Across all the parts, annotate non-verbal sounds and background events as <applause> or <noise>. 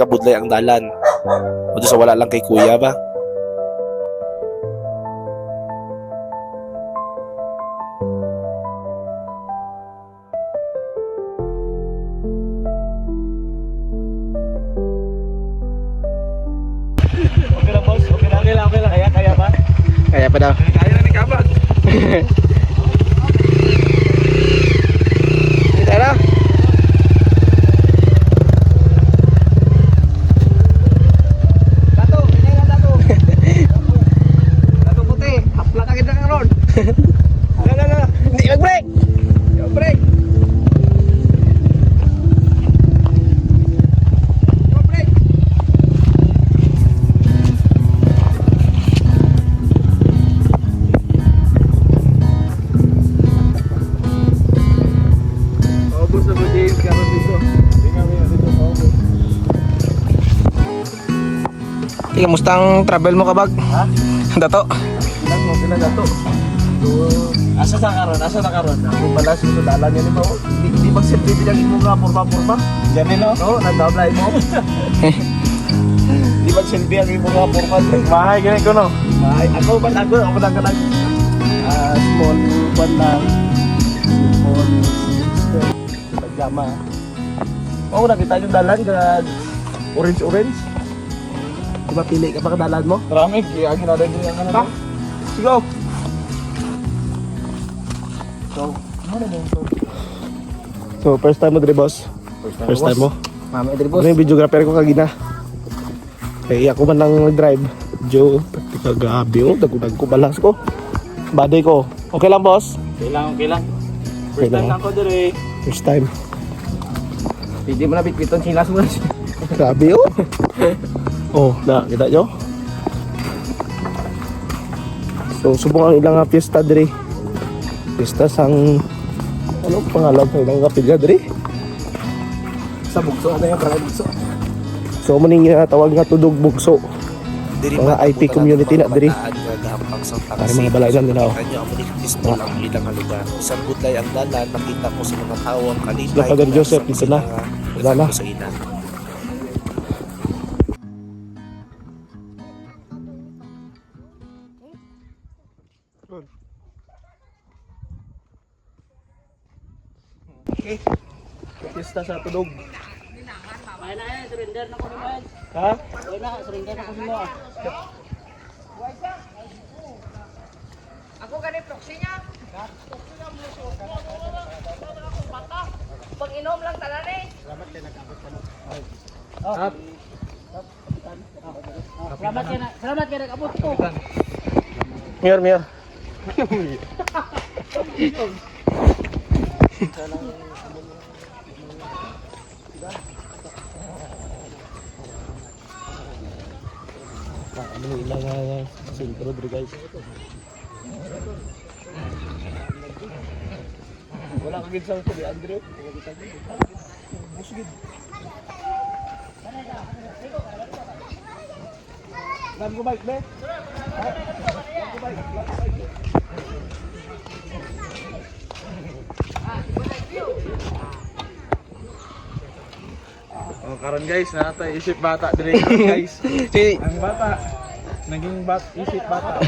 perti ka budlay ang dalan. O sa wala lang kay kuya ba? Ika, mustang travel mo kabag? Ha? Dato. Ilan mo, ilan na to? So, asa na karon? Asa na karon? Ako pala sa dalan yan mo. Hindi hindi magsilbi bilang imo nga porma-porma. Diyan? No, nagdablay mo. Hindi magsilbi ang imo nga porma. Mahay ganyan ko no. Mahay ako ba ako ako lang kanang ah small one lang. Small sister. Pagkama. Oo, nakita yung dalan ka orange orange. Di ba pili ka pa kadalan mo? Marami, kaya ginada din yung ano. Ha? Sigaw! So, ano na so? So, first time mo dre, boss. First time mo. Mami, Adri Ano yung videographer ko kagina? Kaya ako man lang nag-drive. Joe, taktika gabi oh. Dagudag ko balas ko. Baday ko. Okay lang, boss? Okay lang, okay lang. Okay First time lang. lang ko dire. First time. Hindi mo na bitbiton na siya. Grabe oh. <laughs> oh, na, kita nyo? So, subong ang ilang nga piyesta dre. Piyesta sang... Ano pangalan sa ilang nga pilya dre? Sa bugso, ano yung parang bugso? So, maning nga tawag nga tudog bugso. Diri Mga IP community na, diri. Para mga balay lang nila oh. Kanya ang maligtis mo lang ang ilang lugar. Isang budlay ang dalan, nakita ko sa mga tao ang kalipay. Father Joseph, dito na. Wala na. Ko sa ina. Pista sa tudog. Ay na, ay, surrender na ko ni Mayan. Ha? Ay na, surrender na ko si Mo. Ako ganit proxy niya. Pag inom lang talan eh. Salamat kay na, salamat kay nag-abot ko. Mir, mir. <laughs> ano ilang uh, sintro guys. Wala ka gid sa tubi, Andre. Busgid. Lam ko bike, be. Lam ko bike, lam ko bike. Oh, karon guys, na tayo isip bata dire <laughs> guys. Si Ang bata naging bat isip bata.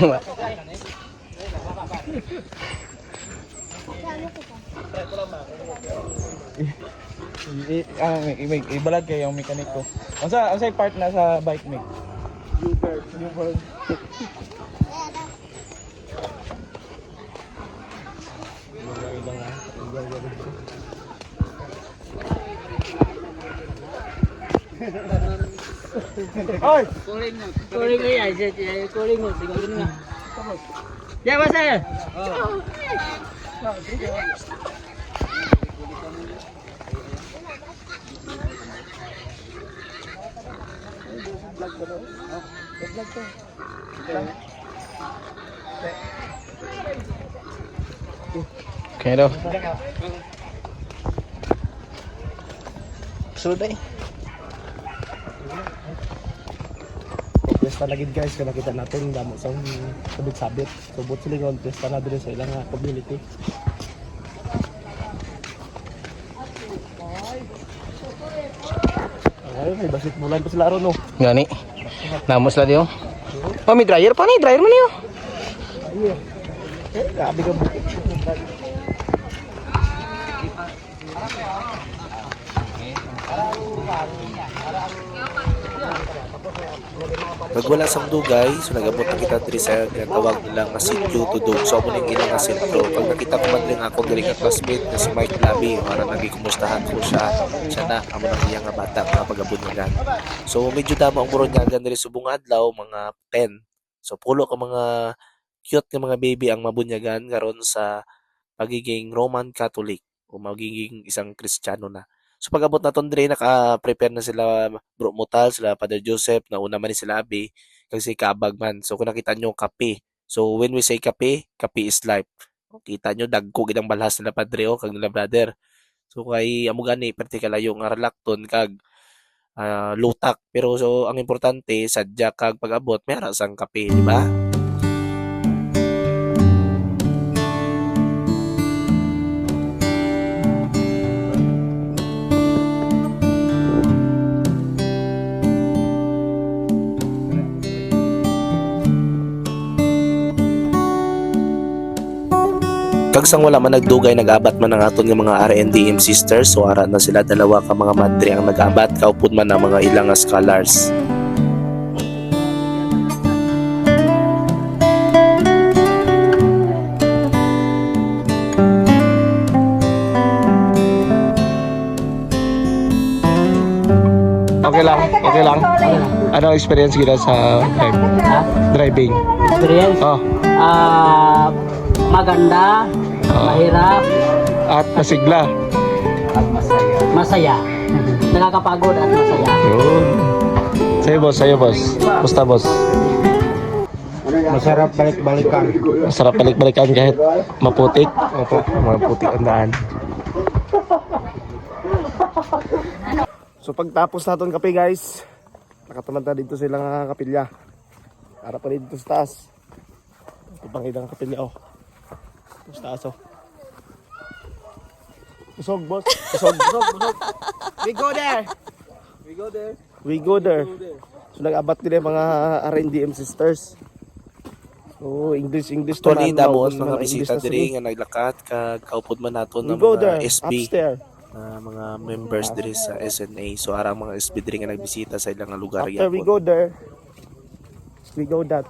Ah, may, ibalag kayo yung mechanic ko. Asa, asa yung part na sa bike Ibang-ibang ah. Ibang-ibang. Oy! Kuring mo. Kuring mo yan. Kuring mo. Sige, ganun nga. Okay daw. Sulod eh. Piyesta lagi guys, kaya nakita natin damo sa sabit-sabit. Subot sila yung piyesta na din sa ilang nga community. Ang Ay, may basit bulan pa sila ron, no? Gani. Namos lang yun. Oh, may dryer pa ni. Dryer man yun. Grabe ka bukit. Nagwala sang dugay, so nagabot na kita diri sa nga tawag nila nga sitio tudog. So amo ning ilang nga sentro. Pag nakita ko man rin ako diri nga classmate na si Mike Labi, para nagi kumustahan ko siya. Siya na amo nang iya nga bata nga pagabunyagan. So medyo dama ang burunyagan diri subong adlaw mga 10. So pulo ka mga cute nga mga baby ang mabunyagan karon sa pagiging Roman Catholic o magiging isang Kristiyano na. So pag-abot naton dire naka-prepare na sila Bro Mutal, sila Father Joseph, na una man ni sila Abi, kag si Kaabag man. So kung nakita nyo kape. So when we say kape, kape is life. Kita nyo dagko gidang balhas nila Padre o kag nila brother. So kay amo gani particular yung aralakton kag ah, lutak. Pero so ang importante sadya kag pag-abot may sang kape, di ba? Kag sang wala man nagdugay nagabat man ang aton nga mga R&DM sisters so ara na sila dalawa ka mga madre ang nagabat kaupod man ang mga ilang nga scholars. Okay lang, okay lang. Ano ang experience kita sa drive? driving? experience. Oh, Ah, maganda, mahirap, at nasigla. masaya. Nakakapagod at masaya. Yun. Sa'yo boss, sa'yo boss. Basta boss. Masarap balik-balikan. Masarap balik-balikan kahit maputik. Opo, maputik ang daan. So pagtapos natin kape guys, nakatamad na dito sila nga kapilya. Para pa dito sa taas. Ito pang idang kapilya oh. Taas oh. Busog boss. Busog, busog, busog. We go there. We go there. We go there. So nag-abat nila yung mga R&DM sisters. So English, English naman, damon maubos mga bisita diri nga naglakat kag kaupod man naton We ng mga there, SB upstairs. na mga members diri sa SNA. So ara mga SB diri nga nagbisita sa ilang lugar After we gyapon. go there, we go that.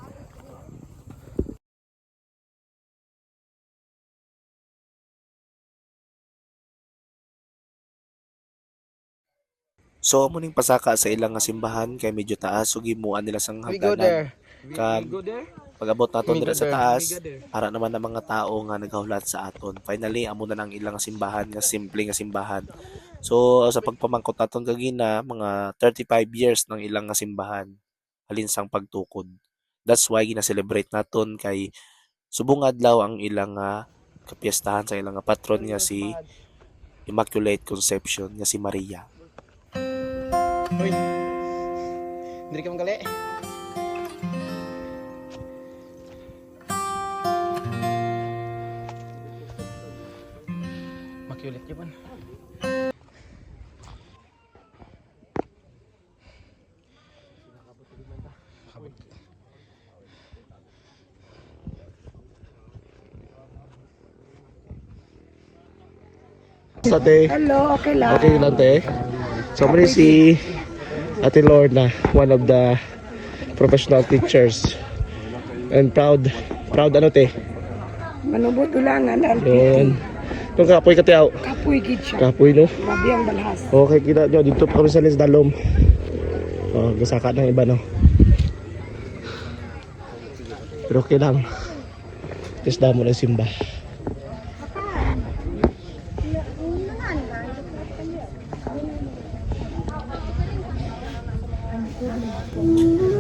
So amo ning pasaka sa ilang nga simbahan kay medyo taas so gimuan nila sang hagdanan. Kag pag-abot naton dira sa taas, para naman ang mga tao nga naghahulat sa aton. Finally amo na nang ilang simbahan nga simple nga simbahan. So sa pagpamangkot naton kagina mga 35 years ng ilang nga simbahan halin sang pagtukod. That's why gina-celebrate naton kay subong adlaw ang ilang nga kapiyastahan sa ilang nga patron nga si Immaculate Conception nga si Maria. Diri ka manggali. Makiulit yun. Ate. Hello, okay lang. Okay lang te. So muli si Ate Lorna, one of the professional teachers. And proud, proud ano te? Manubot ulangan ang Yun. Itong kapoy ka tiyaw. kapoy gid siya. Kapoy no? Grabe ang balhas. Okay, kita nyo. Dito pa kami sa Les Dalom. Oh, gasaka ng iba no. Pero okay lang. Just damo ng simba.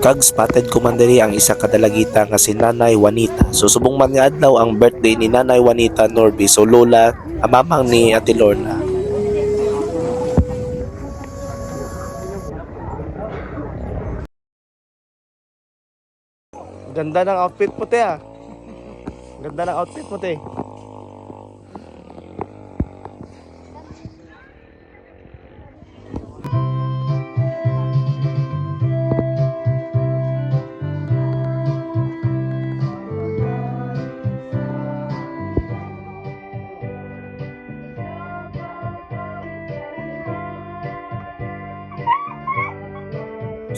Kag spotted ko man diri ang isa ka dalagita nga si Nanay Juanita. So subong man nga adlaw ang birthday ni Nanay Juanita Norby. So lola, amamang ni Ate Lorna. Ganda ng outfit mo te ah. Ganda ng outfit mo te.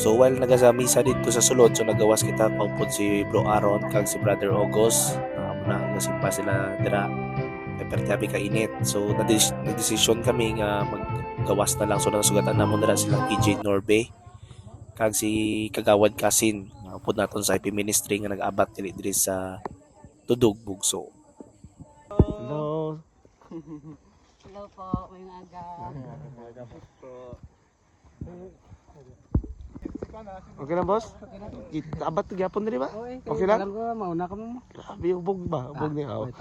So while nagasamisa dito sa sulod, so nagawas kita kaupod si Bro Aaron kag si Brother August. Uh, muna gasimpa sila dira. Perti ka init. So nagdesisyon kami nga maggawas na lang so nasugatan na mo dira sila KJ Norbe kag si Kagawad Kasin. Upod naton sa IP Ministry nga nag-abat diri diri sa Tudog Bugso. Hello. Hello po, may aga. Okay na boss? Abat gyapon diri ba? Okay lang? Alam ko, mauna ka mo. Grabe ubog ba? Ubog ni ako.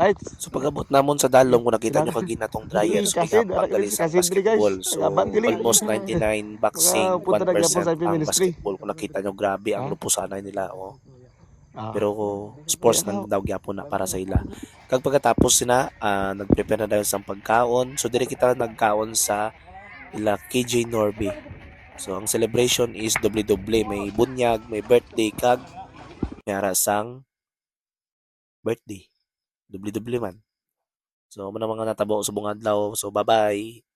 Right. So pag-abot namon sa dalong kung nakita nyo kagina tong dryer so Kasid, pag gali sa basketball. So almost 99 boxing, Mga punta na gyapon 1% sa IP ang basketball. Kung nakita nyo grabe ang Ah. lupusanay nila. Oh. Ah. Pero sports nang daw gyapon na para sa ila. Kag pagkatapos sina ah, nagprepare na dayon sa pagkaon. So dire kita nagkaon sa ila KJ Norby. So ang celebration is doble-doble, may bunyag, may birthday kag may sang birthday. Doble-doble man. So, mo na mga natabo sa bunga adlaw. So, bye-bye.